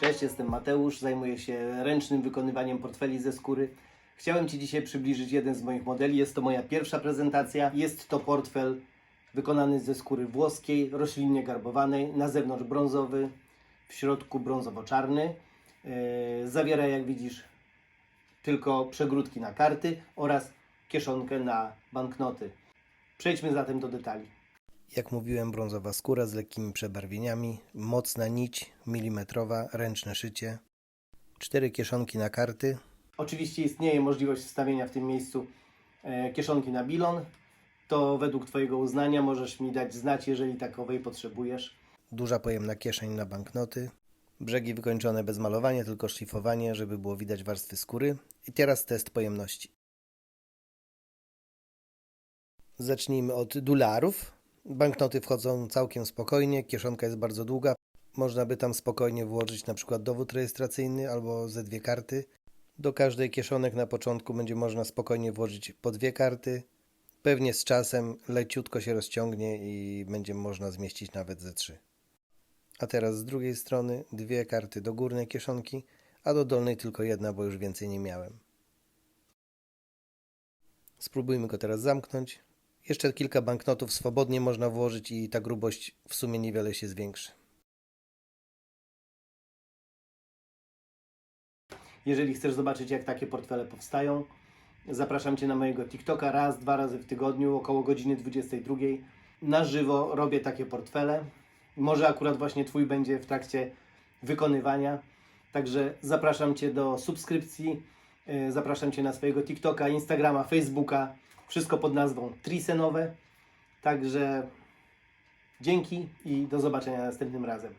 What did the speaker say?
Cześć, jestem Mateusz, zajmuję się ręcznym wykonywaniem portfeli ze skóry. Chciałem Ci dzisiaj przybliżyć jeden z moich modeli. Jest to moja pierwsza prezentacja. Jest to portfel wykonany ze skóry włoskiej, roślinnie garbowanej, na zewnątrz brązowy, w środku brązowo-czarny. Yy, Zawiera, jak widzisz, tylko przegródki na karty oraz kieszonkę na banknoty. Przejdźmy zatem do detali. Jak mówiłem, brązowa skóra z lekkimi przebarwieniami, mocna nić, milimetrowa, ręczne szycie, cztery kieszonki na karty. Oczywiście istnieje możliwość wstawienia w tym miejscu e, kieszonki na bilon. To według Twojego uznania możesz mi dać znać, jeżeli takowej potrzebujesz. Duża pojemna kieszeń na banknoty. Brzegi wykończone bez malowania, tylko szlifowanie, żeby było widać warstwy skóry. I teraz test pojemności. Zacznijmy od dolarów. Banknoty wchodzą całkiem spokojnie, kieszonka jest bardzo długa. Można by tam spokojnie włożyć na przykład dowód rejestracyjny albo ze dwie karty. Do każdej kieszonek na początku będzie można spokojnie włożyć po dwie karty. Pewnie z czasem leciutko się rozciągnie i będzie można zmieścić nawet ze trzy. A teraz z drugiej strony dwie karty do górnej kieszonki, a do dolnej tylko jedna, bo już więcej nie miałem. Spróbujmy go teraz zamknąć. Jeszcze kilka banknotów swobodnie można włożyć i ta grubość w sumie niewiele się zwiększy. Jeżeli chcesz zobaczyć, jak takie portfele powstają, zapraszam Cię na mojego TikToka raz, dwa razy w tygodniu, około godziny 22. Na żywo robię takie portfele. Może akurat właśnie Twój będzie w trakcie wykonywania. Także zapraszam Cię do subskrypcji. Yy, Zapraszam Cię na swojego TikToka, Instagrama, Facebooka. Wszystko pod nazwą Trisenowe. Także dzięki i do zobaczenia następnym razem.